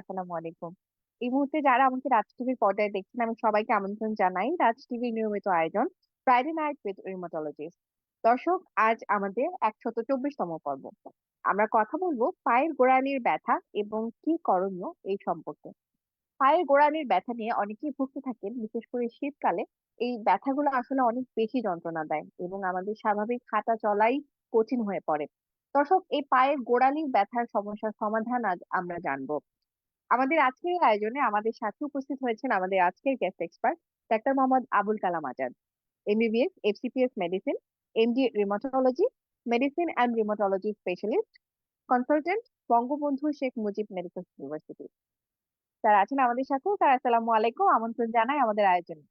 আসসালামু আলাইকুম। এই মুহূর্তে যারা আমাকে রাজ টিভির পর্দায় দেখছেন, আমি সবাইকে আমন্ত্রণ জানাই রাজ টিভির নিয়মিত আয়োজন ফ্রাইডে নাইট উইথ রিমোটোলজিস্ট দর্শক, আজ আমাদের একশত চব্বিশতম পর্ব। আমরা কথা বলব পায়ের গোড়ালির ব্যথা এবং কি করণীয় এই সম্পর্কে। পায়ের গোড়ালির ব্যথা নিয়ে অনেকেই ভুগতে থাকেন, বিশেষ করে শীতকালে। এই ব্যথাগুলো আসলে অনেক বেশি যন্ত্রণা দেয় এবং আমাদের স্বাভাবিক হাঁটা চলাই কঠিন হয়ে পড়ে। দর্শক, এই পায়ের গোড়ালির ব্যথার সমস্যার সমাধান আজ আমরা জানব। আমাদের আজকের আয়োজনে আমাদের সাথে উপস্থিত হয়েছেন আমাদের আজকের guest expert doctor Mohammad Abul Kalam Azad MBBS FCPS medicine MD rheumatology medicine and rheumatology specialist consultant Bangabandhu Sheikh Mujib medical university যারা আছেন আমাদের সাথে তারা আসসালামু আলাইকুম, আমন্ত্রণ জানাই আমাদের আয়োজনে।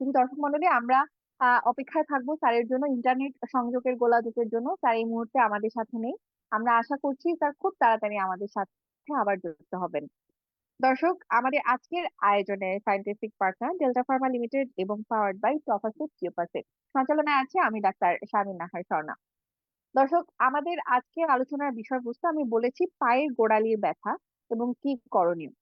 দর্শক মন্ডলী আমরা অপেক্ষায় থাকব স্যারের জন্য, ইন্টারনেট সংযোগের গোলাযোগের জন্য, স্যার এই মুহূর্তে আমাদের সাথে নেই। আমরা আশা করছি স্যার খুব তাড়াতাড়ি আমাদের সাথে আবার যুক্ত হবেন। দর্শক, আমাদের আজকের আয়োজনে scientific partner Delta Pharma Limited এবং পাওয়ার্ড বাই টফাসেট কিউপাসেট সঞ্চালনায় আছে আমি ডাক্তার শামিন নাহার স্বর্ণা দর্শক, আমাদের আজকের আলোচনার বিষয়বস্তু আমি বলেছি পায়ের গোড়ালির ব্যথা এবং কি করণীয়।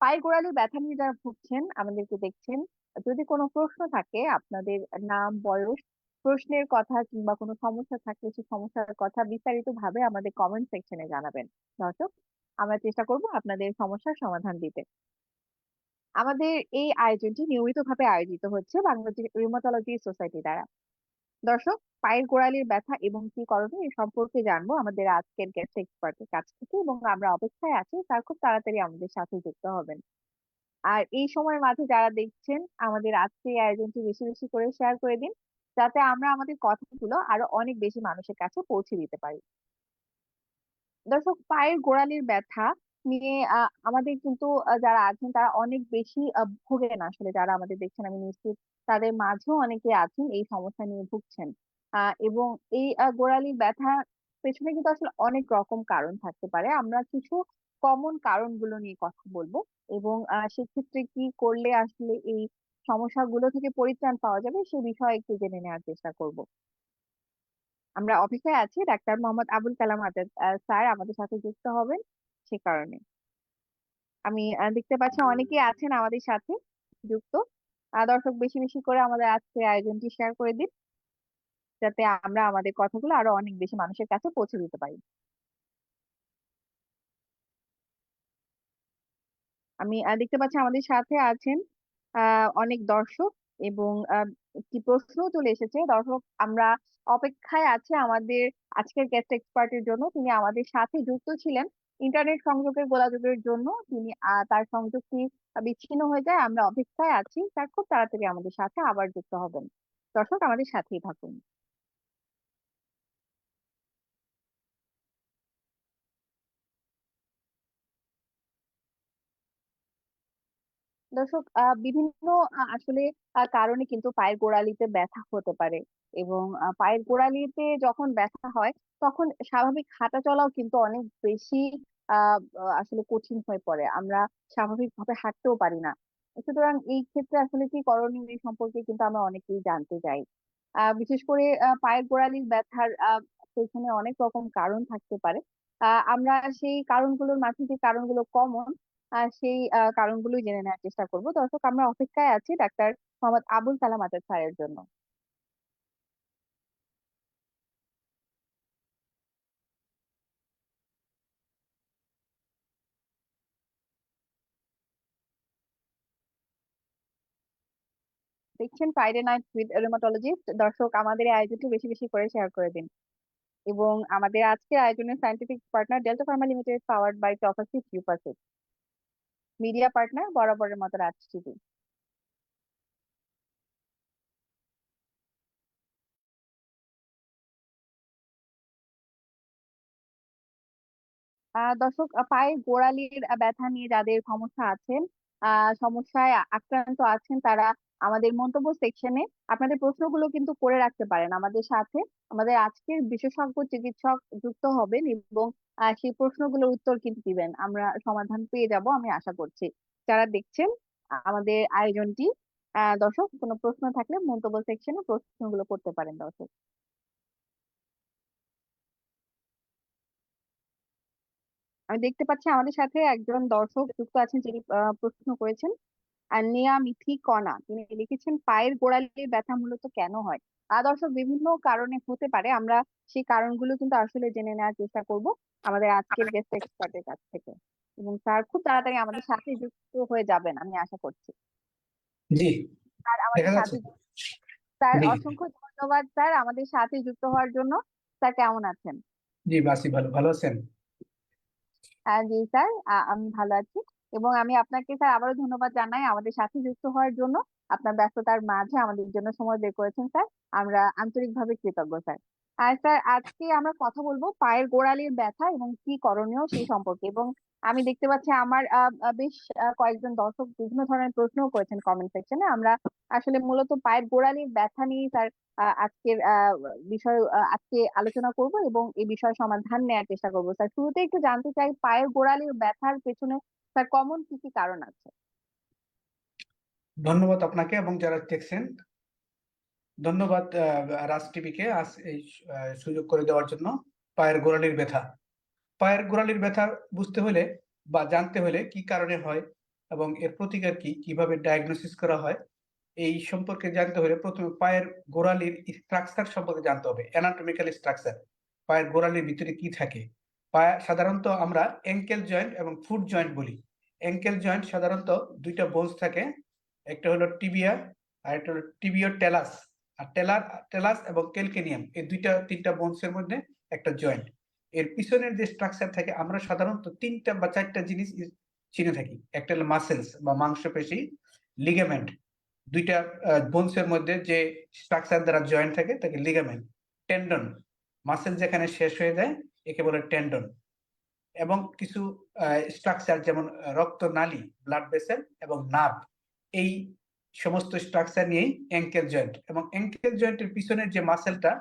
পায়ের গোড়ালির ব্যথা নিয়ে যারা ভুগছেন, আমাদেরকে দেখছেন, যদি কোনো প্রশ্ন থাকে, আপনাদের নাম, বয়স, প্রশ্নের কথা কিংবা কোনো সমস্যা থাকলে সেই সমস্যার কথা বিস্তারিত ভাবে আমাদের কমেন্ট সেকশনে জানাবেন। দর্শক আমরা চেষ্টা করব আপনাদের সমস্যার সমাধান দিতে। আমাদের এই আয়োজনটি নিয়মিতভাবে আয়োজিত হচ্ছে বাংলাদেশ রিউমাটোলজি সোসাইটি দ্বারা। দর্শক, পায়ের গোড়ালির ব্যথা এবং কি করণীয় এই সম্পর্কে জানব আমাদের আজকের গেস্ট এক্সপার্টের কাছ থেকে এবং আমরা অপেক্ষায় আছি তার খুব তাড়াতাড়ি আমাদের সাথে যুক্ত হবেন। আর এই সময়ের মাঝে যারা দেখছেন, আমাদের আজকে এই আয়োজনটি বেশি বেশি করে শেয়ার করে দিন, যাতে আমরা আমাদের কথাগুলো আরও অনেক বেশি মানুষের কাছে পৌঁছে দিতে পারি। দর্শক, পায়ের গোড়ালির ব্যথা নিয়ে আমাদের কিন্তু যারা আছেন তারা অনেক বেশি ভোগেন আসলে। যারা আমাদের দেখছেন, আমি নিশ্চিত তাদের মাঝেও অনেকে আছেন এই সমস্যা নিয়ে ভুগছেন। এবং এই গোড়ালির ব্যথা পেছনে কিন্তু আসলে অনেক রকম কারণ থাকতে পারে। আমরা কিছু কমন কারণগুলো নিয়ে কথা বলব এবং সেক্ষেত্রে কি করলে আসলে এই সমস্যাগুলো থেকে পরিত্রাণ পাওয়া যাবে সে বিষয়ে একটু জেনে নেওয়ার চেষ্টা করব। আমরা অপেক্ষায় আছি ডাক্তার মোহাম্মদ আবুল কালাম আজাদ স্যার আমাদের সাথে যুক্ত হবেন সে কারণে। আমি দেখতে পাচ্ছি অনেকেই আছেন আমাদের সাথে যুক্ত। আহ, দর্শক বেশি বেশি করে আমাদের আজকে আয়োজনটি শেয়ার করে দিন যাতে আমরা আমাদের কথাগুলো আরও অনেক বেশি মানুষের কাছে পৌঁছে দিতে পারি। আমি দেখতে পাচ্ছি আমাদের সাথে আছেন আহ অনেক দর্শক এবং আহ, একটি প্রশ্ন চলে এসেছে। দর্শক, আমরা অপেক্ষায় আছে আমাদের আজকের গেস্ট এক্সপার্টের জন্য। তিনি আমাদের সাথে যুক্ত ছিলেন ইন্টারনেট সংযোগের গোলাযোগের জন্য। তিনি তার সংযোগটি বিচ্ছিন্ন হয়ে যায়। আমরা অপেক্ষায় আছি। তার খুব তাড়াতাড়ি আমাদের সাথে আবার যুক্ত হবেন। দর্শক, আমাদের সাথেই থাকুন। দর্শক আহ বিভিন্ন আসলে কারণে কিন্তু পায়ের গোড়ালিতে ব্যথা হতে পারে এবং পায়ের গোড়ালিতে যখন ব্যথা হয় তখন স্বাভাবিক হাঁটা চলাও কিন্তু অনেক বেশি আহ আসলে কঠিন হয়ে পড়ে। আমরা স্বাভাবিকভাবে হাঁটতেও পারি না। সুতরাং এই ক্ষেত্রে আসলে কি করণীয় এই সম্পর্কে কিন্তু আমরা অনেকেই জানতে চাই। আহ বিশেষ করে আহ, পায়ের গোড়ালির ব্যথার আহ পেছনে অনেক রকম কারণ থাকতে পারে। আহ আমরা সেই কারণগুলোর মাঝে যে কারণগুলো কমন আহ সেই আহ কারণগুলোই জেনে নেওয়ার চেষ্টা করব। দর্শক, আমরা অপেক্ষায় আছি ডাক্তার মোহাম্মদ আবুল কালাম আজাদ স্যারের জন্য। দেখছেন ফ্রাইডে নাইট উইথ রিউমাটোলজিস্ট দর্শক, আমাদের এই আয়োজনটি বেশি বেশি করে শেয়ার করে দিন। এবং আমাদের আজকের আয়োজনের scientific partner Delta Pharma Limited powered by টফাসি কিউপাসিট মিডিয়া পার্টনার বরাবরের মতো রাজ টিভি দর্শক পায়ে গোড়ালির ব্যথা নিয়ে যাদের সমস্যা আছেন সমস্যায় আক্রান্ত আছেন তারা আমাদের মন্তব্য সেকশনে আপনাদের প্রশ্নগুলো কিন্তু করে রাখতে পারেন আমাদের সাথে। আমাদের আজকের বিশেষজ্ঞ চিকিৎসক যুক্ত হবেন এবং সেই প্রশ্নগুলোর উত্তর কিন্তু দিবেন। আমরা সমাধান পেয়ে যাব আমি আশা করছি। যারা দেখছেন, আমাদের আয়োজনটি দর্শক, কোনো প্রশ্ন থাকলে মন্তব্য সেকশনে প্রশ্নগুলো করতে পারেন দর্শক। আমি দেখতে পাচ্ছি আমাদের সাথে একজন দর্শক যুক্ত আছেন যিনি প্রশ্ন করেছেন। আর নেয়া মিথি কণা তিনি লিখেছেন পায়ের গোড়ালির ব্যথা মূলত কেন হয়? আর দর্শক বিভিন্ন কারণে হতে পারে আমরা সেই কারণগুলো কিন্তু আসলে জেনে নেওয়ার চেষ্টা করব আমাদের আজকের গেস্ট এক্সপার্টের কাছ থেকে। এবং স্যার খুব তাড়াতাড়ি আমাদের সাথে যুক্ত হয়ে যাবেন আমি আশা করছি। জি। স্যার আমাদের সাথে স্যার অসংখ্য ধন্যবাদ স্যার আমাদের সাথে যুক্ত হওয়ার জন্য। স্যার কেমন আছেন? জি বাসি ভালো ভালো আছেন? হ্যাঁ জি স্যার আমি ভালো আছি। এবং আমি আপনাকে স্যার আবারও ধন্যবাদ জানাই আমাদের সাথে যুক্ত হওয়ার জন্য। আপনার ব্যস্ততার মাঝে আমাদের জন্য সময় বের করেছেন স্যার। আমরা আন্তরিকভাবে কৃতজ্ঞ স্যার। আর স্যার, আজকে আমরা কথা বলব পায়ের গোড়ালির ব্যথা এবং কি করণীয় সেই সম্পর্কে। এবং আমি দেখতে পাচ্ছি আমার বেশ কয়েকজন দর্শক বিভিন্ন ধরনের প্রশ্নও করেছেন কমেন্ট সেকশনে আমরা আসলে মূলত পায়ের গোড়ালির ব্যথা নিয়ে স্যার আজকের বিষয় আজকে আলোচনা করব এবং এই বিষয়ে সমাধান নেওয়ার চেষ্টা করব। স্যার, শুরুতে একটু জানতে চাই পায়ের গোড়ালির ব্যথার পেছনে স্যার কমন কি কি কারণ আছে? ধন্যবাদ আপনাকে এবং যারা দেখছেন, ধন্যবাদ রাজ টিভিকে আজ এই সুযোগ করে দেওয়ার জন্য পায়ের গোড়ালির ব্যথা। পায়ের গোড়ালির ব্যথা বুঝতে হলে বা জানতে হলে কি কারণে হয় এবং এর প্রতিকার কি, কীভাবে ডায়াগনোসিস করা হয়, এই সম্পর্কে জানতে হলে প্রথমে পায়ের গোড়ালির স্ট্রাকচার সম্পর্কে জানতে হবে অ্যানাটমিক্যাল স্ট্রাকচার পায়ের গোড়ালির ভিতরে কি থাকে সাধারণত আমরা অ্যাঙ্কেল জয়েন্ট এবং ফুট জয়েন্ট বলি। অ্যাঙ্কেল জয়েন্ট সাধারণত দুইটা বোনস থাকে, একটা হলো টিবিয়া আর একটা হলো টিবিও টেলাস আর টেলার টেলাস এবং ক্যালকেনিয়াম এই দুইটা, তিনটা বোনসের মধ্যে একটা জয়েন্ট এর পিছনের যে স্ট্রাকচার থাকে, আমরা সাধারণত তিনটা বা চারটা জিনিস চিনে থাকি। একটা হলো মাসেলস বা মাংসপেশি লিগামেন্ট দুইটা বোনসের মধ্যে যে স্ট্রাকচার দ্বারা জয়েন্ট থাকে, তাকে লিগামেন্ট টেন্ডন মাসেল যেখানে শেষ হয়ে যায় একে বলে টেন্ডন। এবং কিছু স্ট্রাকচার যেমন আহ, রক্তনালী ব্লাড ভেসেল এবং নার্ভ এই সমস্ত স্ট্রাকচার নিয়েই অ্যাঙ্কেল জয়েন্ট এবং অ্যাঙ্কেল জয়েন্টের পিছনের যে মাসেলটা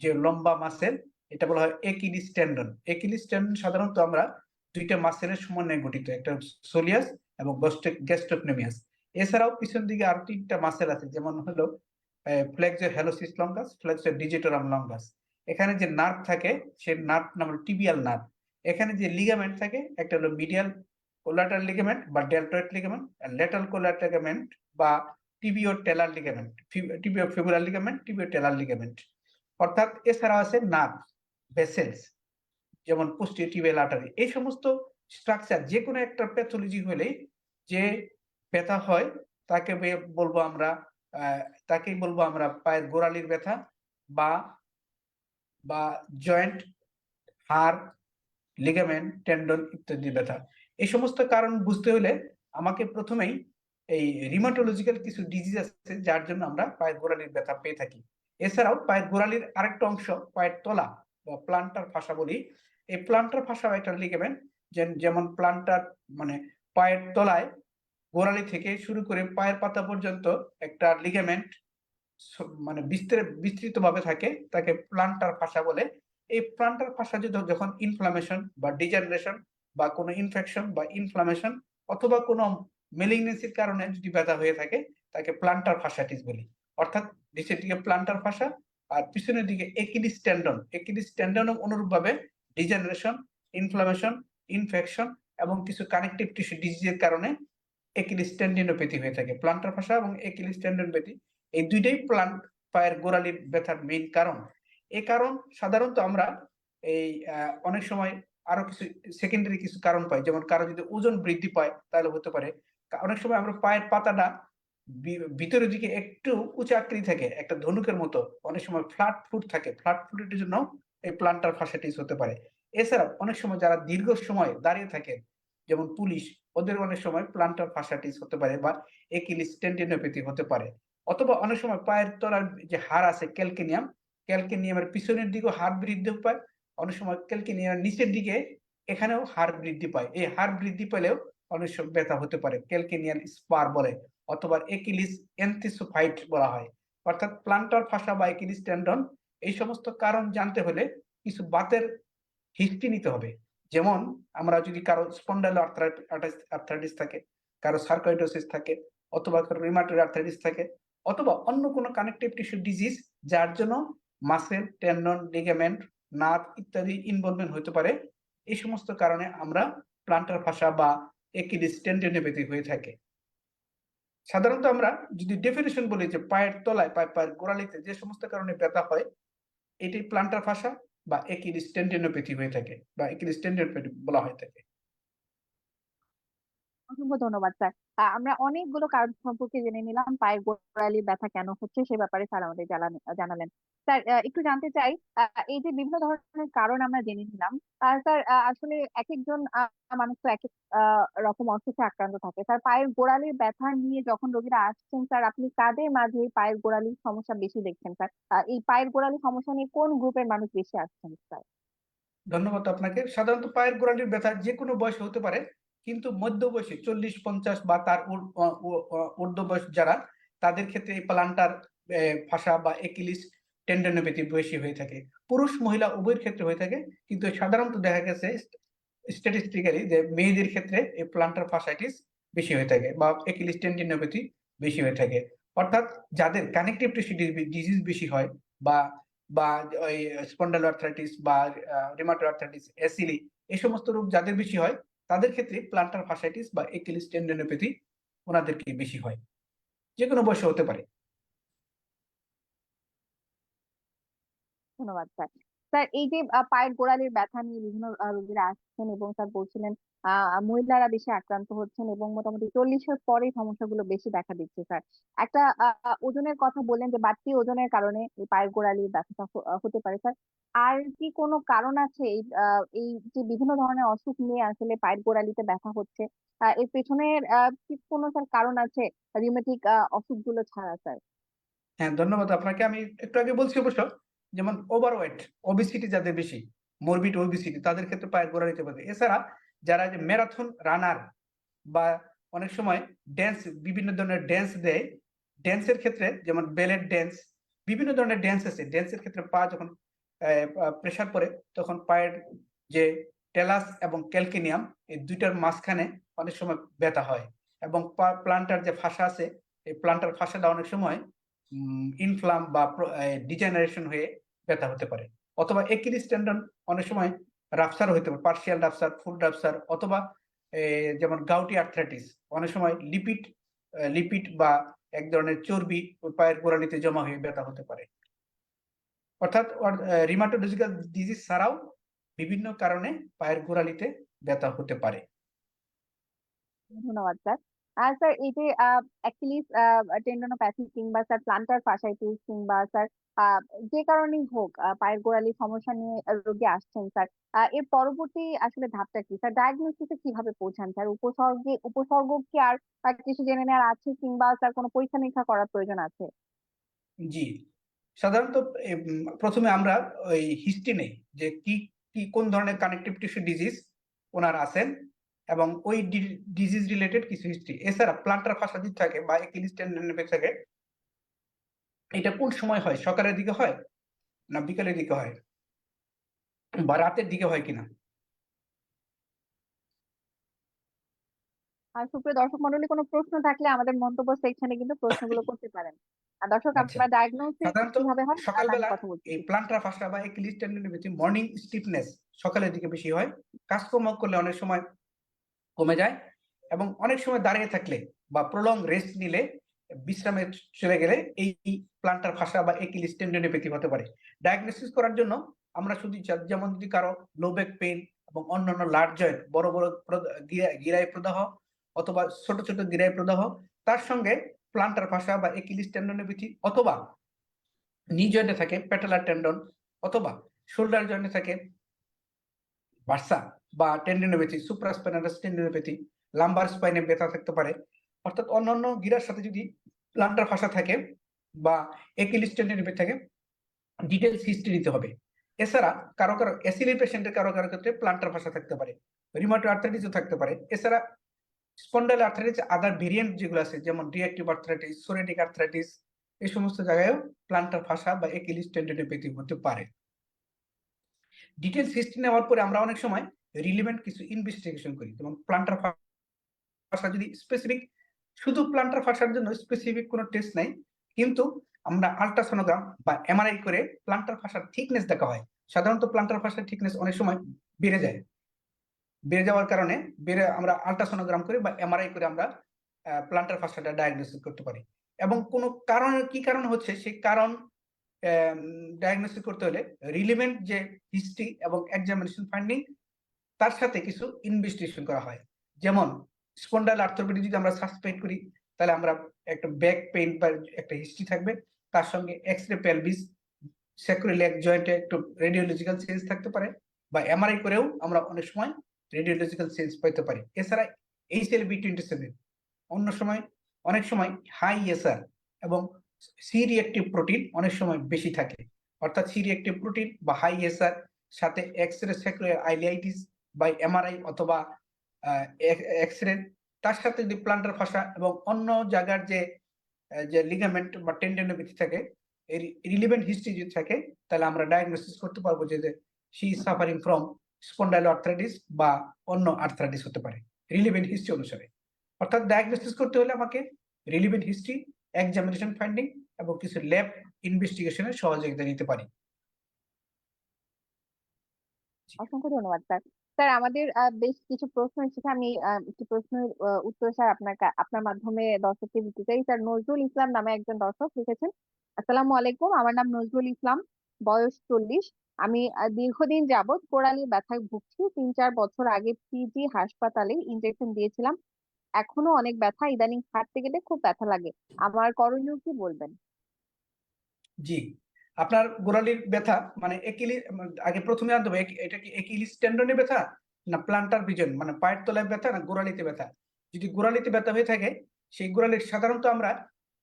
যে লম্বা মাসেল এটা বলা হয় একিলিস টেন্ডন একিলিস টেন্ডন সাধারণত আমরা দুইটা মাসেলের সমন্বয়ে গঠিত একটা সোলিয়াস এবং গ্যাস্ট্রোকনেমিয়াস এছাড়াও পিছন দিকে আরও তিনটা মাসেল আছে যেমন হলো flexor hallucis longus flexor digitorum longus এখানে যে নার্ভ থাকে, সে নার্ভ নাম হলো টিবিয়াল নার্ভ। এখানে যে লিগামেন্ট থাকে, একটা হলো মিডিয়াল কোলাটার লিগামেন্ট বা deltoid ligament lateral collateral ligament বা tibiotalar ligament tibiofibular ligament tibiotalar ligament অর্থাৎ এছাড়া আছে নার্ভ ভেসেলস যেমন পোস্টিও টিবিয়াল আর্টারি এই সমস্ত স্ট্রাকচার যে কোনো একটা প্যাথোলজি হলেই যে ব্যথা হয়, তাকে বলব আমরা তাকেই বলব আমরা পায়ের গোড়ালির ব্যথা বা বা জয়েন্ট হাড় লিগামেন্ট টেন্ডন ইত্যাদি ব্যথা। এই সমস্ত কারণ বুঝতে হলে আমাকে প্রথমেই এই রিমাটোলজিক্যাল কিছু ডিজিজ আছে, যার জন্য আমরা পায়ের গোড়ালির ব্যথা পেয়ে থাকি। এছাড়াও পায়ের গোড়ালির আরেকটা অংশ, পায়ের তলা বা প্লান্টার ফাঁসা বলি, এই প্লান্টার ফাঁসা একটা লিগামেন্ট যেমন প্লান্টার মানে পায়ের তলায় গোড়ালি থেকে শুরু করে পায়ের পাতা পর্যন্ত একটা লিগামেন্ট মানে বিস্তৃত বিস্তৃত ভাবে থাকে, তাকে প্লান্টার ফাঁসা বলে। এই প্লান্টার ফাঁসা যখন ইনফ্লামেশন বা ডিজেনারেশন বা কোনো ইনফেকশন বা ইনফ্লামেশন অথবা কোনো মেলিগনেন্সির কারণে যদি ব্যথা হয়ে থাকে, তাকে প্লান্টার ফাঁসাটিস বলি। অর্থাৎ নিচের দিকে প্লান্টার ফাঁসা আর পিছনের দিকে একিলিস টেন্ডন একিলিস টেন্ডন অনুরূপভাবে ডিজেনারেশন ইনফ্লামেশন ইনফেকশন এবং কিছু কানেকটিভ টিস্যু ডিজিজের কারণে একিলিস টেন্ডিনোপ্যাথি হয়ে থাকে। প্লান্টার ফাঁসা এবং একিলিস টেন্ডনপ্যাথি এই দুইটাই প্লান্ট পায়ের গোড়ালির ব্যথার মেইন কারণ। এ কারণ সাধারণত আমরা এই অনেক সময় আরও কিছু সেকেন্ডারি কিছু কারণ পাই। যেমন কারও যদি ওজন বৃদ্ধি পায়, তাহলে হতে পারে। অনেক সময় আমরা পায়ের পাতাটা ভিতরের দিকে একটু উঁচু আকৃতি থাকে, একটা ধনুকের মতো, অনেক সময় ফ্ল্যাট ফুট থাকে। ফ্ল্যাট ফুটের জন্য এই প্লান্টার ফাঁসাটিস হতে পারে। এছাড়া অনেক সময় যারা দীর্ঘ সময় দাঁড়িয়ে থাকে যেমন পুলিশ, ওদের অনেক সময় প্লান্টার ফাঁসাটিস হতে পারে বা একিলিস টেন্ডিনোপ্যাথি হতে পারে। অথবা অনেক সময় পায়ের তলার যে হাড় আছে, ক্যালকেনিয়াম, ক্যালকেনিয়ামের পিছনের দিকেও হাড় বৃদ্ধি পায়। অনেক সময় ক্যালকেনিয়ামের নিচের দিকে এখানেও হাড় বৃদ্ধি পায়। এই হাড় বৃদ্ধি পেলেও অনেক সময় ব্যথা হতে পারে। ক্যালকেনিয়ান স্পার বলে, অথবা একিলিস এন্থিসোফাইট বলা হয়। অর্থাৎ প্লান্টার ফাঁসা বা একিলিস টেন্ডন, এই সমস্ত কারণ জানতে হলে কিছু বাতের হিস্ট্রি নিতে হবে। যেমন, আমরা যদি কারও স্পন্ডাল আর্থ্রাইটিস থাকে, কারও সার্কাইটোসিস থাকে, অথবা কারও রিমাটয়েড আর্থারাইটিস থাকে অথবা অন্য কোনো কানেকটিভ টিস্যু ডিজিজ যার জন্য মাসেল টেন্ডন লিগামেন্ট নার্ভ ইত্যাদি ইনভলভমেন্ট হতে পারে, এই সমস্ত কারণে আমরা প্লান্টার ফাসা বা একিলিস টেন্ডেনোপ্যাথি হয়ে থাকে। সাধারণত আমরা যদি ডেফিনেশন বলি যে পায়ের তলায় পায়ে পায়ের গোড়ালিতে যে সমস্ত কারণে ব্যথা হয়, এটি প্লান্টার ফাসা বা একিলিস টেন্ডেনোপ্যাথি হয়ে থাকে বা একিলিস টেন্ডেনোপ্যাথি বলা হয়ে থাকে। অসংখ্য ধন্যবাদ, স্যার। আমরা অনেকগুলো কারণ সম্পর্কে জেনে নিলাম, পায়ের গোড়ালি ব্যথা কেন হচ্ছে সে ব্যাপারে স্যার আমাদের জানালেন। স্যার একটু জানতে চাই এই যে বিভিন্ন ধরনের কারণ আমরা জেনে নিলাম স্যার আসলে এক একজন মানুষ তো এক এক রকম অসুখে আক্রান্ত থাকে। স্যার, পায়ের গোড়ালির ব্যথা নিয়ে যখন রোগীরা আসছেন, স্যার, আপনি কাদের মাঝে পায়ের গোড়ালির সমস্যা বেশি দেখছেন, স্যার? এই পায়ের গোড়ালির সমস্যা নিয়ে কোন গ্রুপের মানুষ বেশি আসছেন, স্যার? ধন্যবাদ আপনাকে। সাধারণত পায়ের গোড়ালির ব্যথা যে কোনো বয়সে হতে পারে কিন্তু মধ্য বয়সে চল্লিশ, পঞ্চাশ বা তার ঊর্ধ্ব বয়স যারা, তাদের ক্ষেত্রে এই প্লান্টার ফাসা বা একিলিস টেন্ডেনোপ্যাথি বেশি হয়ে থাকে। পুরুষ, মহিলা উভয়ের ক্ষেত্রে হয়ে থাকে, কিন্তু সাধারণত দেখা গেছে স্ট্যাটিস্টিক্যালি যে মেয়েদের ক্ষেত্রে এই প্লান্টার ফাসাইটিস বেশি হয়ে থাকে বা একিলিস টেন্ডেনোপ্যাথি বেশি হয়ে থাকে। অর্থাৎ যাদের কানেকটিভ টিস্যু ডিজিজ বেশি হয় বা বা ওই স্পন্ডাল আর্থ্রাইটিস বা রিমাটয়েড আর্থ্রাইটিস এসিলি এই সমস্ত রোগ যাদের বেশি হয় তাদের ক্ষেত্রে প্লান্টার ফাসাইটিস বা একিলিস টেন্ডেনোপ্যাথি ওনাদেরকে বেশি হয়। যে কোনো বয়সে হতে পারে। ধন্যবাদ, স্যার। স্যার, এই যে পায়ের গোড়ালির ব্যথা নিয়ে বিভিন্ন রোগীরা আসছেন এবং স্যার বলছিলেন মহিলারা বেশি আক্রান্ত হচ্ছেন এবং মোটামুটি চল্লিশের পরেই সমস্যাগুলো বেশি দেখা দিচ্ছে স্যার। একটা ওজনের কথা বললেন যে, বাড়তি ওজনের কারণে এই পায়ের গোড়ালির ব্যথাটা হতে পারে স্যার। আর কি কোনো কারণ আছে এই এই যে, বিভিন্ন ধরনের অসুখ নিয়ে আসলে পায়ের গোড়ালিতে ব্যথা হচ্ছে? এর পেছনের কি কোনো স্যার কারণ আছে রিউমেটিক অসুখগুলো ছাড়া স্যার? হ্যাঁ ধন্যবাদ আপনাকে। আমি একটু আগে বলছি অবশ্য যেমন ওভারওয়েট ওবিসিটি যাদের বেশি মরবিড ওবিসিটি তাদের ক্ষেত্রে পায়ের গোড়া নিতে পারে এছাড়া যারা যে ম্যারাথন রানার বা অনেক সময় ড্যান্স বিভিন্ন ধরনের ড্যান্স দেয় ড্যান্সের ক্ষেত্রে যেমন বেলেট ড্যান্স বিভিন্ন ধরনের ড্যান্স আছে। ড্যান্সের ক্ষেত্রে পা যখন প্রেসার পড়ে, তখন পায়ের যে টেলাস এবং ক্যালকিনিয়াম এই দুইটার মাঝখানে অনেক সময় ব্যথা হয়। এবং প্লান্টার যে ফাঁসা আছে, এই প্লান্টার ফাঁসাটা অনেক সময় ইনফ্লাম বা ডিজেনারেশন হয়ে ব্যথা হতে পারে। অথবা একিলিস টেন্ডন অনেক সময় রাপসার হতে পারে পার্সিয়াল রাপসার ফুল রাপসার অথবা যেমন গাউটি আর্থ্রাইটিস অনেক সময় লিপিড লিপিড বা এক ধরনের চর্বি পায়ের গোড়ালিতে জমা হয়ে ব্যথা হতে পারে। অর্থাৎ রিমাটোলজিক্যাল ডিজিজ ছাড়াও বিভিন্ন কারণে পায়ের গোড়ালিতে ব্যথা হতে পারে। ধন্যবাদ স্যার আর স্যার এই যে অ্যাকিলিস টেন্ডনোপ্যাথি কিংবা স্যার প্লান্টার ফাসাইটিস কিংবা স্যার আহ, যে কারণেই হোক পায়ের গোড়ালির সমস্যা নিয়ে রোগী আসছেন স্যার আহ, এর পরবর্তী আসলে ধাপটা কি? স্যার ডায়াগনোসিসে কীভাবে পৌঁছান স্যার উপসর্গে উপসর্গ কি আর কিছু জেনে নেওয়ার আছে কিংবা স্যার কোনো পরীক্ষা নিরীক্ষা করার প্রয়োজন আছে? জি সাধারণত প্রথমে আমরা ওই হিস্ট্রি নেই যে কি কি কোন ধরনের কানেকটিভ টিস্যু ডিজিজ ওনার আছেন। এবং ওই ডিজিজ রিলেটেড কিছু হিস্ট্রি এছাড়া প্লান্টার ফাঁসা যদি থাকে বা থাকে এটা কোন সময় হয়? সকালের দিকে হয় না বিকালের দিকে হয়? বা রাতের দিকে হয় কিনা? আর সুপ্রিয় দর্শক মন্ডলী কোনো প্রশ্ন থাকলে আমাদের মন্তব্য সেকশনে কিন্তু প্রশ্নগুলো করতে পারেন। আর দর্শক আচ্ছা। আপনারা ডায়াগনোসিস কীভাবে হয় সকালবেলা এই প্লান্টার ফাঁসা বা টেন্ডনোপ্যাথি মর্নিং স্টিফনেস সকালের দিকে বেশি হয়। কাজকর্ম করলে অনেক সময় কমে যায় এবং অনেক সময় দাঁড়িয়ে থাকলে বা প্রলং রেস্ট নিলে বিশ্রামে চলে গেলে এই প্লান্টার ফাঁসা বা একিলিস টেন্ডনোপ্যাথি হতে পারে। ডায়াগনোসিস করার জন্য আমরা শুধু যেমন যদি কারও লো ব্যাক পেইন এবং অন্যান্য লার্জ জয়েন্ট বড় বড় গিরায় প্রদাহ অথবা ছোট ছোট গিরায় প্রদাহ, তার সঙ্গে প্লান্টার ফাঁসা বা একিলিস টেন্ডনোপ্যাথি অথবা নি জয়েন্টে থাকে প্যাটেলার টেন্ডন অথবা শোল্ডার জয়েন্টে থাকে বার্সা বা টেন্ডনোপ্যাথি সুপ্রাস্পাইনালাস টেন্ডনোপ্যাথি লাম্বার স্পাইনে ব্যথা থাকতে পারে। অর্থাৎ অন্যান্য গিরার সাথে যদি প্লান্টার ফাঁসা থাকে বা একিলিস টেন্ডনোপ্যাথি থাকে ডিটেলস হিস্ট্রি নিতে হবে। এছাড়া কারও কারও অ্যাসিলি পেশেন্টের কারও কারও ক্ষেত্রে প্লান্টার ফাঁসা থাকতে পারে রিমাটো আর্থারাইটিসও থাকতে পারে। এছাড়া স্পন্ডাল আর্থারাইটিস আদার ভেরিয়েন্ট যেগুলো আছে, যেমন রিঅ্যাক্টিভ আর্থারাইটিস সোরেটিক আর্থারাইটিস এই সমস্ত জায়গায়ও প্লান্টার ফাঁসা বা একিলিস টেন্ডনোপ্যাথি হতে পারে। ডিটেলস হিস্ট্রি নেওয়ার পরে আমরা অনেক সময় রিলিভেন্ট কিছু ইনভেস্টিগেশন করি। যেমন প্লান্টার ফাঁসা যদি স্পেসিফিক শুধু প্লান্টার ফাঁসার জন্য স্পেসিফিক কোনো টেস্ট নাই, কিন্তু আমরা আল্ট্রাসোনোগ্রাম বা এমআরআই করে প্লান্টার ফাঁসার থিকনেস দেখা হয়। সাধারণত প্লান্টার ফাঁসার থিকনেস অনেক সময় বেড়ে যায়। বেড়ে যাওয়ার কারণে বেড়ে আমরা আল্ট্রাসোনোগ্রাম করে বা এমআরআই করে আমরা প্লান্টার ফাঁসাটা ডায়াগনোসিস করতে পারি। এবং কোনো কারণ, কি কারণ হচ্ছে? সেই কারণ ডায়াগনোসিস করতে হলে রিলিভেন্ট যে হিস্ট্রি এবং এক্সামিনেশন ফাইন্ডিং তার সাথে কিছু ইনভেস্টিগেশন করা হয়। যেমন স্পন্ডাল আর্থোপেডি যদি আমরা সাসপেক্ট করি, তাহলে আমরা একটা ব্যাক পেইন বা একটা হিস্ট্রি থাকবে। তার সঙ্গে এক্স রে পেলভিস স্যাক্রোলিয়াক জয়েন্টে একটু রেডিওলজিক্যাল চেঞ্জ থাকতে পারে বা এমআরআই করেও আমরা অনেক সময় রেডিওলজিক্যাল চেঞ্জ পেতে পারি। এছাড়া H L B twenty seven অন্য সময়, অনেক সময় হাই এসআর এবং সি রিয়েক্টিভ প্রোটিন অনেক সময় বেশি থাকে। অর্থাৎ সি রিয়েক্টিভ প্রোটিন বা হাই এসআর সাথে এক্স রে স্যাক্রোলিয়ার আইলিআইটিস বা এমআরআই অথবা এক্স রে তার সাথে যদি প্লান্টার ফাঁসা এবং অন্য জায়গার যে যে লিগামেন্ট বা টেন্ডেনোপ্যাথি থাকে রিলিভেন্ট হিস্ট্রি যদি থাকে, তাহলে আমরা ডায়াগনোসিস করতে পারব যে is suffering from spondyloarthritis বা অন্য আর্থ্রাইটিস হতে পারে রিলিভেন্ট হিস্ট্রি অনুসারে। অর্থাৎ ডায়াগনোসিস করতে হলে আমাকে রিলিভেন্ট হিস্ট্রি এক্সামিনেশন ফাইন্ডিং এবং কিছু ল্যাব ইনভেস্টিগেশনের সহযোগিতা নিতে পারি। অসংখ্য ধন্যবাদ স্যার স্যার, আমাদের বেশ কিছু প্রশ্ন এসেছে। আমি একটি প্রশ্নের উত্তর, স্যার, আপনার আপনার মাধ্যমে দর্শককে দিতে চাই। স্যার, নজরুল ইসলাম নামে একজন দর্শক লিখেছেন। আসসালামু আলাইকুম, আমার নাম নজরুল ইসলাম, বয়স চল্লিশ। আমি দীর্ঘদিন যাবৎ কোড়ালি ব্যথায় ভুগছি। তিন, চার বছর আগে পিজি হাসপাতালে ইনজেকশন দিয়েছিলাম। এখনও অনেক ব্যথা। ইদানিং হাঁটতে গেলে খুব ব্যথা লাগে। আমার করণীয় কি বলবেন? জি। আপনার গোড়ালির ব্যথা মানে একিলি আগে প্রথমে জানতে হবে এটা কি একিলিস টেন্ডনে ব্যথা? না প্লান্টার ভিজন মানে পায়ের তলায় ব্যথা না গোড়ালিতে ব্যথা? যদি গোড়ালিতে ব্যথা হয়ে থাকে, সেই গোড়ালির সাধারণত আমরা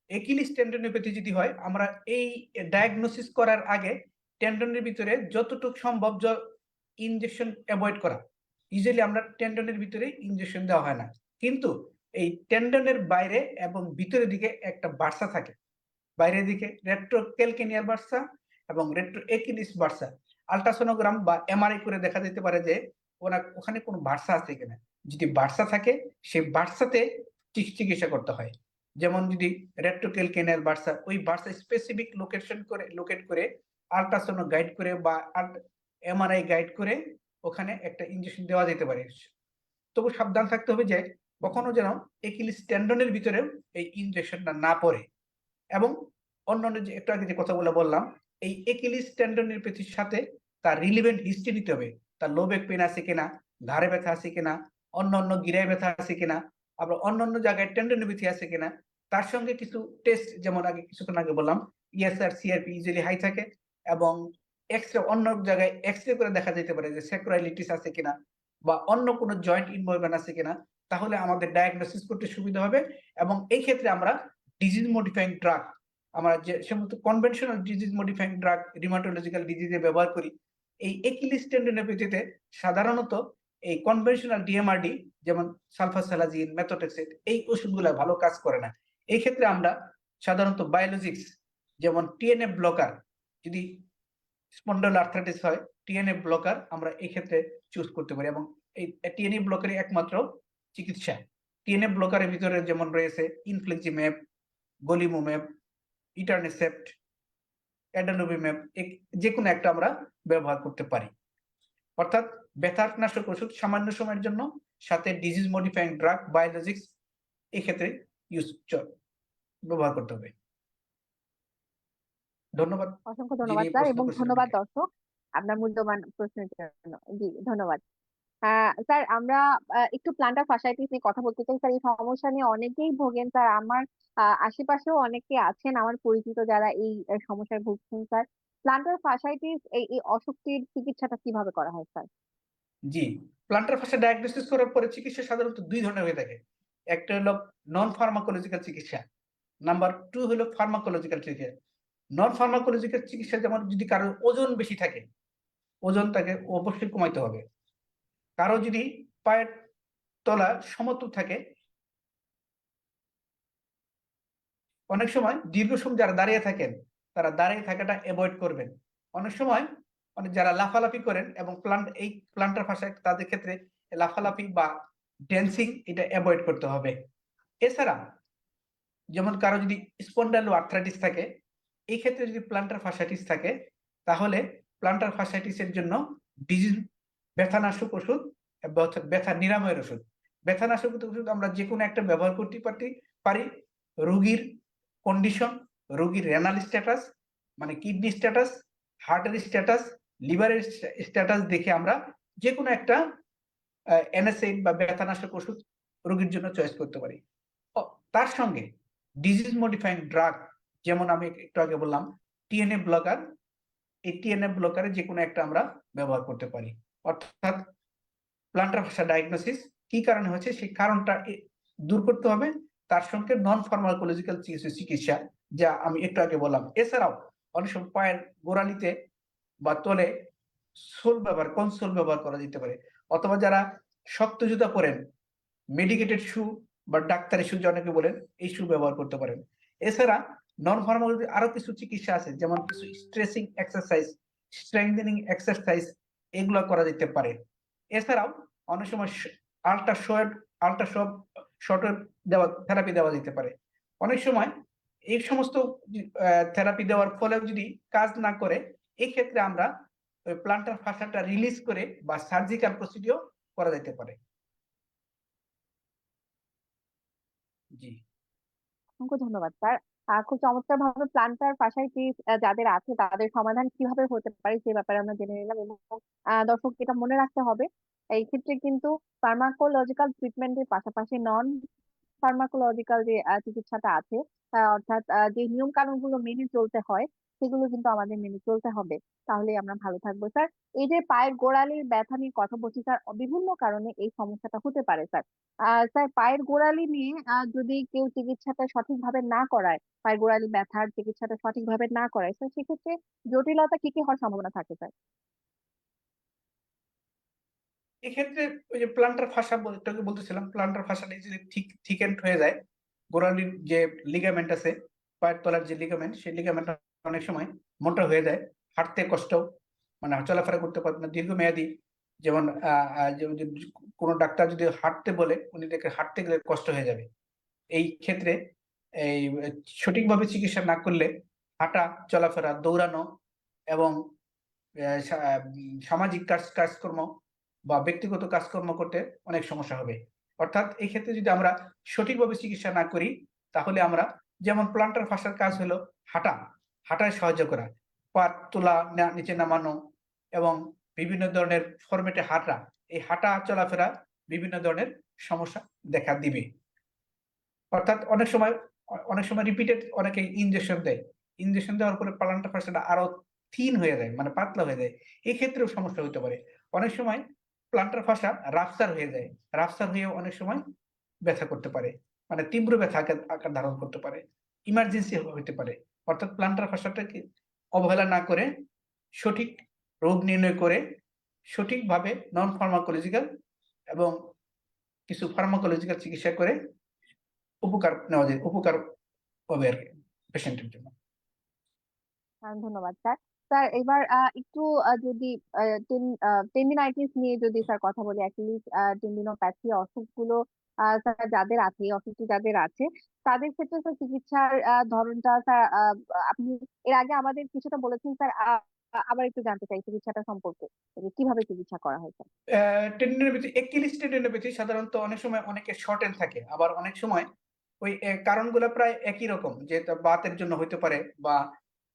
একিলিস টেন্ডনোপ্যাথি যদি হয়, আমরা এই ডায়াগনোসিস করার আগে টেন্ডনের ভিতরে যতটুকু সম্ভব ইনজেকশন অ্যাভয়েড করা। ইউজুয়ালি আমরা টেন্ডনের ভিতরে ইনজেকশন দেওয়া হয় না। কিন্তু এই টেন্ডনের বাইরে এবং ভিতরের দিকে একটা বার্সা থাকে। বাইরের দিকে রেট্রো ক্যালকেনিয়ার বার্সা এবং রেট্রো একিলিস বার্সা। আল্ট্রাসোনোগ্রাম বা এমআরআই করে দেখা যেতে পারে যে ওরা ওখানে কোনো বার্সা আছে কিনা। যদি বার্সা থাকে সেই বার্সাতে চিক- চিকিৎসা করতে হয়। যেমন যদি রেট্রো ক্যালকেনিয়ার বার্সা, ওই বার্সা স্পেসিফিক লোকেশন করে লোকেট করে আল্ট্রাসোনো গাইড করে বা এমআরআই গাইড করে ওখানে একটা ইনজেকশন দেওয়া যেতে পারে। তবু সাবধান থাকতে হবে যে কখনো যেন একিলিস টেন্ডনের ভিতরে এই ইঞ্জেকশনটা না পড়ে। এবং অন্যান্য যে, একটু আগে যে কথাগুলো বললাম, এই একিলিস টেন্ডনিওপ্যাথির সাথে তার রিলিভেন্ট হিস্ট্রি নিতে হবে। তার লো ব্যাক পেন আছে কিনা, ঘাড়ে ব্যথা আছে কিনা অন্য অন্য গিরায় ব্যথা আছে কিনা, আবার অন্য অন্য জায়গায় টেন্ডনিওপ্যাথি আছে কিনা, তার সঙ্গে কিছু টেস্ট যেমন আগে কিছুক্ষণ আগে বললাম ইএসআর সিআরপি ইজিলি হাই থাকে এবং এক্স রে অন্য জায়গায় এক্স রে করে দেখা যেতে পারে যে স্যাক্রাইলিটিস আছে কিনা বা অন্য কোনো জয়েন্ট ইনভলভমেন্ট আছে কিনা, তাহলে আমাদের ডায়াগনোসিস করতে সুবিধা হবে এবং এই ক্ষেত্রে আমরা ডিজিজ মডিফাইং ড্রাগ আমরা যে সমস্ত conventional disease modifying drug rheumatological ডিজিজে ব্যবহার করি, এই একিলিস টেন্ডনোপ্যাথিতে সাধারণত এই কনভেনশনাল ডিএমআরডি যেমন সালফাসালাজিন মেথোটেক্সেট এই ওষুধগুলো ভালো কাজ করে না। এই ক্ষেত্রে আমরা সাধারণত বায়োলজিক্স যেমন টিএনএ ব্লকার যদি স্পন্ডল আর্থ্রাইটিস হয় টিএনএ ব্লকার আমরা এই ক্ষেত্রে চুজ করতে পারি এবং এই টিএনএ ব্লকারই একমাত্র চিকিৎসা। টিএনএ ব্লকারের ভিতরে যেমন রয়েছে ইনফ্লেক্সিম্যাপ গলিমোম্যাপ ইটারনেসেপ্ট অ্যাডানোবিম্যাপ যে কোনো একটা আমরা ব্যবহার করতে পারি। অর্থাৎ ব্যথানাশক ওষুধ সামান্য সময়ের জন্য সাথে ডিজিজ মডিফাইং ড্রাগ বায়োলজিক্স এক্ষেত্রে ক্ষেত্রে ইউজ ব্যবহার করতে হবে। ধন্যবাদ। অসংখ্য ধন্যবাদ স্যার এবং ধন্যবাদ দর্শক। আপনার মূল্যবান প্রশ্নের জন্য। জি ধন্যবাদ। আহ, স্যার আমরা একটু প্লান্টার ফাসাইটিস নিয়ে কথা বলতে চাই স্যার এই সমস্যা নিয়ে অনেকেই ভোগেন। স্যার আমার আশেপাশেও অনেকে আছেন আমার পরিচিত যারা এই সমস্যায় ভুগছেন স্যার। প্লান্টার ফাসাইটিস এই এই অসুখটির চিকিৎসাটা কীভাবে করা হয় স্যার? জি প্লান্টার ফাসা ডায়াগনোসিস করার পরে চিকিৎসা সাধারণত দুই ধরনের হয়ে থাকে। একটা হলো নন ফার্মাকোলজিক্যাল চিকিৎসা। নাম্বার টু হলো ফার্মাকোলজিক্যাল চিকিৎসা। নন ফার্মাকোলজিক্যাল চিকিৎসা যেমন যদি কারোর ওজন বেশি থাকে ওজন তাকে অবশ্যই কমাইতে হবে। কারও যদি পায়ের তলা সমতল থাকে, অনেক সময় দীর্ঘ সময় যারা দাঁড়িয়ে থাকেন, তারা দাঁড়িয়ে থাকাটা অ্যাভয়েড করবেন। অনেক সময় মানে যারা লাফালাফি করেন এবং প্লান্ট এই প্লান্টার ভাষায় তাদের ক্ষেত্রে লাফালাফি বা ড্যান্সিং এটা অ্যাভয়েড করতে হবে। এছাড়া যেমন কারও যদি স্পন্ডালো আর্থ্রাইটিস থাকে, এই ক্ষেত্রে যদি প্লান্টার ফাসাইটিস থাকে, তাহলে প্লান্টার ফাসাইটিসের জন্য ডিজিজ ব্যথানাশক ওষুধ ব্যথা নিরাময়ের ওষুধ। ব্যথানাশক ওষুধ আমরা যে কোনো একটা ব্যবহার করতে পারতে পারি। রোগীর কন্ডিশন রোগীর রেনাল স্ট্যাটাস মানে কিডনি স্ট্যাটাস হার্টের স্ট্যাটাস লিভারের স্ট্যাটাস দেখে আমরা যে কোনো একটা এনএসএইড বা ব্যথানাশক ওষুধ রোগীর জন্য চয়েস করতে পারি। তার সঙ্গে ডিজিজ মডিফাইং ড্রাগ যেমন আমি একটু আগে বললাম টিএনএ ব্লকার এই টিএনএ ব্লকারে যে কোনো একটা আমরা ব্যবহার করতে পারি। অর্থাৎ প্লান্টার ভাষা ডায়াগনোসিস কি কারণে হয়েছে? সেই কারণটা দূর করতে হবে। তার সঙ্গে নন ফার্মাকোলজিক্যাল চিকিৎসা, যা আমি একটু আগে বললাম। এছাড়াও অনেক সময় পায়ের গোড়ালিতে বা তলে সোল ব্যবহার কনসোল ব্যবহার করা যেতে পারে? অথবা যারা শক্ত জুতা পরেন মেডিকেটেড শু বা ডাক্তারি শু অনেকে বলেন, এই শু ব্যবহার করতে পারেন। এছাড়া নন ফার্মাকোলজি আরও কিছু চিকিৎসা আছে, যেমন কিছু স্ট্রেসিং এক্সারসাইজ স্ট্রেংথেনিং এক্সারসাইজ এগুলো করা যেতে পারে। এছাড়াও অনেক সময় ultra short ultra short short দেওয়া থেরাপি দেওয়া যেতে পারে। অনেক সময় এই সমস্ত থেরাপি দেওয়ার ফলে যদি কাজ না করে এই ক্ষেত্রে আমরা ওই প্লান্টার ফাসাটা রিলিজ করে বা সার্জিক্যাল প্রসিডিও করা যেতে পারে। জি। অসংখ্য ধন্যবাদ, স্যার। খুব চমৎকার ভাবে প্ল্যানটার পাশাপাশি যাদের আছে তাদের সমাধান কীভাবে হতে পারে সে ব্যাপারে আমরা জেনে নিলাম এবং দর্শক এটা মনে রাখতে হবে। এই ক্ষেত্রে কিন্তু ফার্মাকোলজিক্যাল ট্রিটমেন্টের পাশাপাশি নন ফার্মাকোলজিক্যাল যে চিকিৎসাটা আছে অর্থাৎ যে নিয়ম কানুনগুলো মেনে চলতে হয় সেগুলো কিন্তু আমাদের মেনে চলতে হবে। তাহলে আমরা ভালো থাকব, স্যার। এই যে পায়ের গোড়ালির ব্যথা নিয়ে কথা বলছি, স্যার, বিভিন্ন কারণে এই সমস্যাটা হতে পারে, স্যার। স্যার, পায়ের গোড়ালি নিয়ে যদি কেউ চিকিৎসাটা সঠিকভাবে না করায়, পায়ের গোড়ালি ব্যথার চিকিৎসাটা সঠিকভাবে না করায়, স্যার, সেক্ষেত্রে জটিলতা কি কি হওয়ার সম্ভাবনা থাকে, স্যার? এক্ষেত্রে ওই যে প্লান্টার ফাসা একটু বলতেছিলাম প্লান্টার ফাসাটা যদি ঠিক থিকেন্ড হয়ে যায়, গোড়ালির যে লিগামেন্ট আছে, পায়ের তলার যে লিগামেন্ট সেই লিগামেন্ট অনেক সময় মোটা হয়ে যায়, হাঁটতে কষ্ট মানে চলাফেরা করতে পারবে না, দীর্ঘমেয়াদী যেমন কোনো ডাক্তার যদি হাঁটতে বলে, উনি দেখে হাঁটতে গেলে কষ্ট হয়ে যাবে। এই ক্ষেত্রে এই সঠিকভাবে চিকিৎসা না করলে হাঁটা, চলাফেরা, দৌড়ানো এবং সামাজিক কাজ, কাজকর্ম বা ব্যক্তিগত কাজকর্ম করতে অনেক সমস্যা হবে। অর্থাৎ এই ক্ষেত্রে যদি আমরা সঠিকভাবে চিকিৎসা না করি, তাহলে আমরা যেমন প্লান্টার ফাঁসার কাজ হলো হাঁটা হাঁটায় সাহায্য করা। পা তোলা নিচে নামানো এবং বিভিন্ন ধরনের ফরমেটে হাঁটা। এই হাঁটা চলাফেরা বিভিন্ন ধরনের সমস্যা দেখা দিবে। অর্থাৎ অনেক সময় অনেক সময় রিপিটেড অনেকে ইনজেকশন দেয়। ইনজেকশন দেওয়ার পরে প্লান্টার ফাঁসাটা আরও থিন হয়ে যায় মানে পাতলা হয়ে যায়। এই ক্ষেত্রেও সমস্যা হতে পারে। অনেক সময় প্লান্টার ফাঁসা রাফসার হয়ে যায়। রাফসার হয়ে অনেক সময় ব্যথা করতে পারে। মানে তীব্র ব্যথা আকার ধারণ করতে পারে। ইমার্জেন্সি হতে পারে। অর্থাৎ প্লান্টার ফাঁসাটাকে অবহেলা না করে সঠিক রোগ নির্ণয় করে সঠিকভাবে নন ফার্মাকোলজিক্যাল এবং কিছু ফার্মাকোলজিক্যাল চিকিৎসা করে উপকার নেওয়া যায়, উপকার হবে আর পেশেন্টের জন্য। ধন্যবাদ স্যার। স্যার, এবার একটু যদি টেন্ডিনাইটিস নিয়ে যদি স্যার কথা বলি অ্যাকচুয়ালি টেন্ডিনোপ্যাথি অসুখগুলো স্যার যাদের আছে অসুখটি যাদের আছে, তাদের ক্ষেত্রে স্যার চিকিৎসার ধরনটা স্যার আপনি এর আগে আমাদের কিছুটা বলেছেন স্যার আবার একটু জানতে চাই চিকিৎসাটা সম্পর্কে কীভাবে চিকিৎসা করা হয় টেন্ডেনোপ্যাথি একিলিস টেন্ডেনোপ্যাথি সাধারণত অনেক সময় অনেকে শর্টেন থাকে, আবার অনেক সময় ওই কারণগুলো প্রায় একই রকম, যে বাতের জন্য হতে পারে বা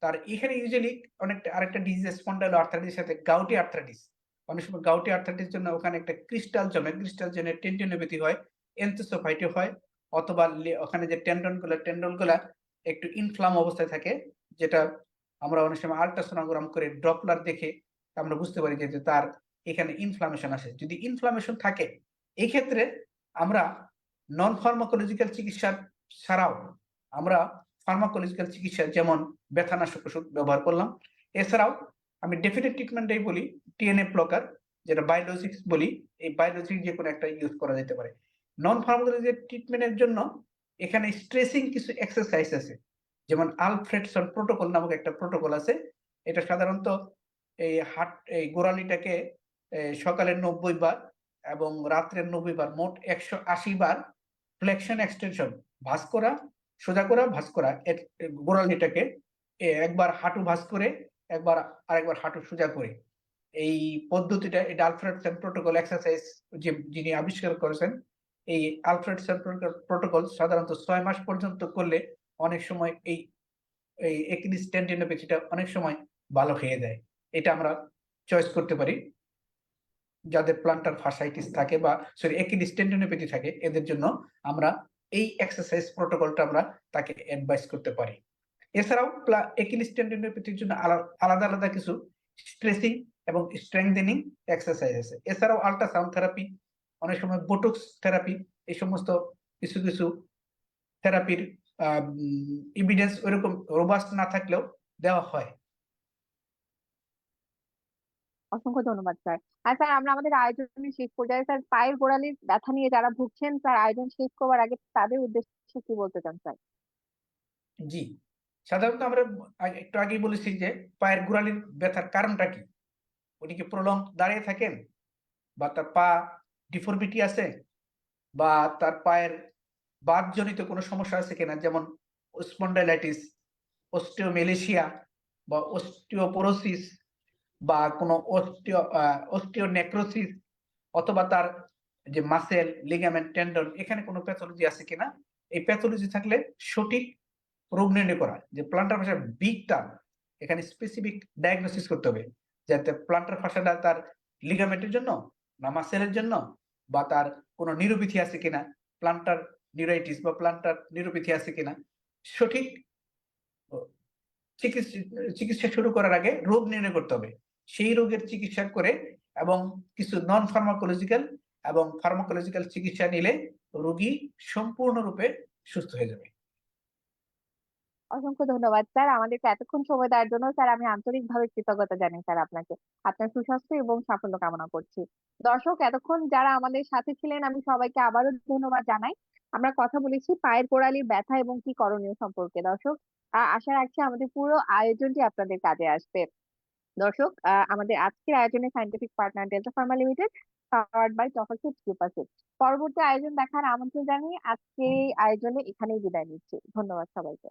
তার এখানে ইউজুয়ালি অনেকটা আরেকটা ডিজিজ স্পন্ডাইল আর্থারাইটিস সাথে গাউটি আর্থারাইটিস অনেক সময় গাউটি আর্থারাইটিস জন্য ওখানে একটা ক্রিস্টাল জমে ক্রিস্টাল জমে টেন্ডেনোপ্যাথি হয় এনথোসোফাইটি হয়, অথবা ওখানে যে টেন্ডনগুলা টেন্ডনগুলা একটু ইনফ্লাম অবস্থায় থাকে, যেটা আমরা অনেক সময় আল্ট্রাসোনোগ্রাম করে ডপলার দেখে আমরা বুঝতে পারি যে তার এখানে ইনফ্লামেশন আসে। যদি ইনফ্লামেশন থাকে এই ক্ষেত্রে আমরা নন ফার্মাকোলজিক্যাল চিকিৎসা ছাড়াও আমরা ফার্মাকোলজিক্যাল চিকিৎসা, যেমন ব্যথানাশক ওষুধ ব্যবহার করলাম। এছাড়াও আমি ডেফিনেট ট্রিটমেন্টটাই বলি টিএনএ ব্লকার যেটা বায়োলজিক্স বলি, এই বায়োলজিক যে কোনো একটা ইউজ করা যেতে পারে। নন ফার্মাকোলজিক্যাল ট্রিটমেন্টের জন্য এখানে স্ট্রেসিং কিছু এক্সারসাইজ আছে। যেমন আলফ্রেডসন প্রোটোকল নামক একটা প্রোটোকল আছে। এটা সাধারণত এই হাট, এই গোড়ালিটাকে সকালে নব্বই বার এবং রাত্রে নব্বই বার, মোট একশো আশি বার ফ্লেকশন এক্সটেনশন ভাঁজ করা, সোজা করা, ভাঁজ করা গোড়ালিটাকে একবার হাঁটু ভাঁজ করে, একবার আরেকবার হাঁটু সোজা করে। এই পদ্ধতিটা, এটা আলফ্রেডসন প্রোটোকল এক্সারসাইজ যে, যিনি আবিষ্কার করেছেন এই আলফ্রেড প্রোটোকল সাধারণত ছয় মাস পর্যন্ত করলে অনেক সময় এই এই একিলিস টেন্ডিনোপ্যাথিটা অনেক সময় ভালো হয়ে যায় এটা আমরা চয়েস করতে পারি। যাদের প্লান্টার ফার্সাইটিস থাকে বা সরি একিলিস টেন্ডিনোপ্যাথি থাকে, এদের জন্য আমরা এই এক্সারসাইজ প্রোটোকলটা আমরা তাকে অ্যাডভাইস করতে পারি। এছাড়াও প্লা একিলিস টেন্ডিনোপ্যাথির জন্য আলা- আলাদা আলাদা কিছু স্ট্রেসিং এবং স্ট্রেংথেনিং এক্সারসাইজ আছে এছাড়াও আল্ট্রাসাউন্ড থেরাপি অনেক সময় বোটক্স থেরাপি এই সমস্ত কিছু কিছু থেরাপির ইভিডেন্স ওইরকম রোবাস্ট না থাকলেও দেওয়া হয়। অসংখ্য ধন্যবাদ স্যার। আর স্যার আমরা আমাদের আয়োজনের শেষ পর্যায়ে স্যার পায়ের গোড়ালির ব্যথা নিয়ে যারা ভুগছেন স্যার আয়োজন শেষ করবার আগে তাদের উদ্দেশ্যে কি বলতে চান স্যার? জি। সাধারণত আমরা একটু আগেই বলেছি যে পায়ের গোড়ালির ব্যথার কারণটা কি? উনি কি প্রলং দাঁড়িয়ে থাকেন? বা তার পা ডিফরমিটি আছে বা তার পায়ের বাতজনিত কোনো সমস্যা আছে কিনা? যেমন স্পন্ডাইলাইটিস অস্টিওমেলেশিয়া বা অস্টিওপোরোসিস বা কোনো অস্টিও অস্টিওনেক্রোসিস অথবা তার যে মাসেল লিগামেন্ট টেন্ডন এখানে কোনো প্যাথোলজি আছে কিনা? এই প্যাথোলজি থাকলে সঠিক রোগ নির্ণয় করা। যে প্লান্টার ফাঁসা বিগ টার্ম এখানে স্পেসিফিক ডায়াগনোসিস করতে হবে। যাতে প্লান্টার ফাঁসাটা তার লিগামেন্টের জন্য না মাসেলের জন্য বা তার কোনো নিউরোপ্যাথি আছে কিনা প্লান্টার নিউরাইটিস বা প্লান্টার নিউরোপ্যাথি আছে কিনা, সঠিক চিকিৎসা শুরু করার আগে রোগ নির্ণয় করতে হবে। সেই রোগের চিকিৎসা করে এবং কিছু নন ফার্মাকোলজিক্যাল এবং ফার্মাকোলজিক্যাল চিকিৎসা নিলে রোগী সম্পূর্ণরূপে সুস্থ হয়ে যাবে। অসংখ্য ধন্যবাদ। স্যার, আমাদেরকে এতক্ষণ সময় দেওয়ার জন্য স্যার, আমি আন্তরিকভাবে কৃতজ্ঞতা জানাই স্যার আপনাকে। আপনার সুস্বাস্থ্য এবং সাফল্য কামনা করছি। দর্শক, এতক্ষণ যারা আমাদের সাথে ছিলেন, আমি সবাইকে আবারও ধন্যবাদ জানাই। আমরা কথা বলেছি পায়ের গোড়ালির ব্যথা এবং কি করণীয় সম্পর্কে। দর্শক আশা রাখছি আমাদের পুরো আয়োজনটি আপনাদের কাজে আসবে। দর্শক আমাদের আজকের আয়োজনে scientific partner Delta Pharma Limited powered by টফাসিট সুপারসিট পরবর্তী আয়োজন দেখার আমন্ত্রণ জানিয়ে আজকে আয়োজনে এখানেই বিদায় নিচ্ছি। ধন্যবাদ সবাইকে।